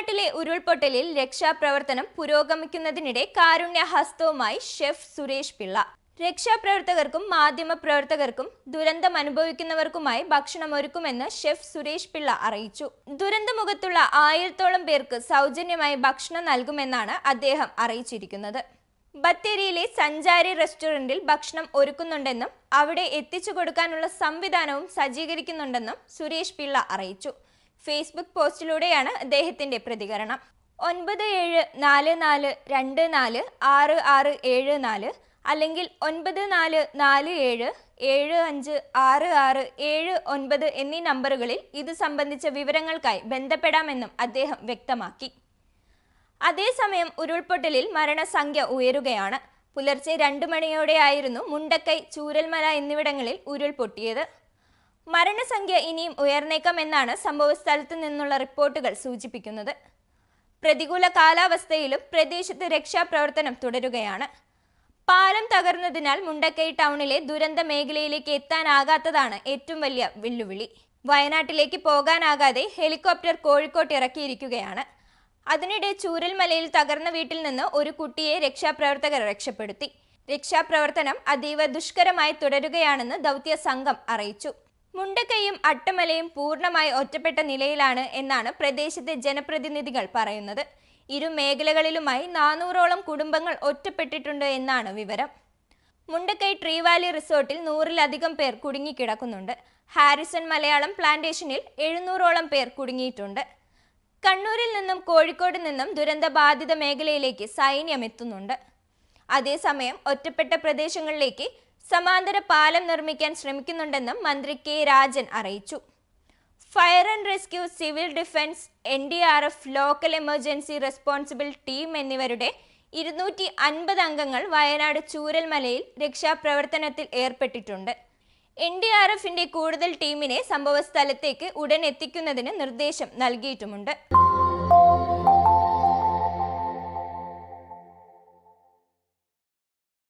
വയനാട്ടിലെ ഉരുൾപൊട്ടലിൽ രക്ഷാപ്രവർത്തനം പുരോഗമിക്കുന്നതിനിടെ കാരുണ്യഹസ്തവുമായി ഷെഫ് സുരേഷ് പിള്ള. രക്ഷാപ്രവർത്തകർക്കും മാധ്യമപ്രവർത്തകർക്കും ദുരന്തം അനുഭവിക്കുന്നവർക്കുമായി ഭക്ഷണം ഒരുക്കുമെന്ന് ഷെഫ് സുരേഷ് പിള്ള അറിയിച്ചു. ദുരന്തമുഖത്തുള്ള ആയിരത്തോളം പേർക്ക് സൗജന്യമായി ഭക്ഷണം നൽകുമെന്നാണ് അദ്ദേഹം അറിയിച്ചിരിക്കുന്നത്. ബത്തേരിയിലെ സഞ്ചാരി റെസ്റ്റോറന്റിൽ ഭക്ഷണം ഒരുക്കുന്നുണ്ടെന്നും അവിടെ എത്തിച്ചു കൊടുക്കാനുള്ള സംവിധാനവും സജ്ജീകരിക്കുന്നുണ്ടെന്നും സുരേഷ് പിള്ള അറിയിച്ചു. ഫേസ്ബുക്ക് പോസ്റ്റിലൂടെയാണ് അദ്ദേഹത്തിന്റെ പ്രതികരണം. ഒൻപത് ഏഴ് നാല് നാല് രണ്ട് നാല് ആറ് ആറ് ഏഴ് നാല് അല്ലെങ്കിൽ ഒൻപത് നാല് നാല് ഏഴ് ഏഴ് അഞ്ച് ആറ് ആറ് ഏഴ് ഒൻപത് എന്നീ നമ്പറുകളിൽ ഇത് സംബന്ധിച്ച വിവരങ്ങൾക്കായി ബന്ധപ്പെടാമെന്നും അദ്ദേഹം വ്യക്തമാക്കി. അതേസമയം ഉരുൾപൊട്ടലിൽ മരണസംഖ്യ ഉയരുകയാണ്. പുലർച്ചെ രണ്ടു മണിയോടെയായിരുന്നു മുണ്ടക്കൈ ചൂരൽമല എന്നിവിടങ്ങളിൽ ഉരുൾപൊട്ടിയത്. മരണസംഖ്യ ഇനിയും ഉയർന്നേക്കാമെന്നാണ് സംഭവസ്ഥലത്തു നിന്നുള്ള റിപ്പോർട്ടുകൾ സൂചിപ്പിക്കുന്നത്. പ്രതികൂല കാലാവസ്ഥയിലും പ്രദേശത്ത് രക്ഷാപ്രവർത്തനം തുടരുകയാണ്. പാലം തകർന്നതിനാൽ മുണ്ടക്കൈ ടൗണിലെ ദുരന്ത മേഖലയിലേക്ക് എത്താനാകാത്തതാണ് ഏറ്റവും വലിയ വെല്ലുവിളി. വയനാട്ടിലേക്ക് പോകാനാകാതെ ഹെലികോപ്റ്റർ കോഴിക്കോട്ട് ഇറക്കിയിരിക്കുകയാണ്. അതിനിടെ ചൂരൽമലയിൽ തകർന്ന വീട്ടിൽ നിന്ന് ഒരു കുട്ടിയെ രക്ഷാപ്രവർത്തകർ രക്ഷപ്പെടുത്തി. രക്ഷാപ്രവർത്തനം അതീവ ദുഷ്കരമായി തുടരുകയാണെന്ന് ദൗത്യ സംഘം അറിയിച്ചു. മുണ്ടക്കൈയും അട്ടമലയും പൂർണമായി ഒറ്റപ്പെട്ട നിലയിലാണ് എന്നാണ് പ്രദേശത്തെ ജനപ്രതിനിധികൾ പറയുന്നത്. ഇരു മേഖലകളിലുമായി നാനൂറോളം കുടുംബങ്ങൾ ഒറ്റപ്പെട്ടിട്ടുണ്ട് എന്നാണ് വിവരം. മുണ്ടക്കൈ ട്രീ വാലി റിസോർട്ടിൽ നൂറിലധികം പേർ കുടുങ്ങിക്കിടക്കുന്നുണ്ട്. ഹാരിസൺ മലയാളം പ്ലാന്റേഷനിൽ എഴുന്നൂറോളം പേർ കുടുങ്ങിയിട്ടുണ്ട്. കണ്ണൂരിൽ നിന്നും കോഴിക്കോട് നിന്നും ദുരന്തബാധിത മേഖലയിലേക്ക് സൈന്യം എത്തുന്നുണ്ട്. അതേസമയം ഒറ്റപ്പെട്ട പ്രദേശങ്ങളിലേക്ക് സമാന്തര പാലം നിർമ്മിക്കാൻ ശ്രമിക്കുന്നുണ്ടെന്നും മന്ത്രി കെ രാജൻ അറിയിച്ചു. Fire and rescue civil defence N D R F local emergency responsible team എന്നിവരുടെ ഇരുന്നൂറ്റി അൻപത് അംഗങ്ങൾ വയനാട് ചൂരൽമലയിൽ രക്ഷാപ്രവർത്തനത്തിൽ ഏർപ്പെട്ടിട്ടുണ്ട്. എൻ ഡി ആർ എഫിന്റെ കൂടുതൽ ടീമിനെ സംഭവസ്ഥലത്തേക്ക് ഉടൻ എത്തിക്കുന്നതിന് നിർദ്ദേശം നൽകിയിട്ടുമുണ്ട്.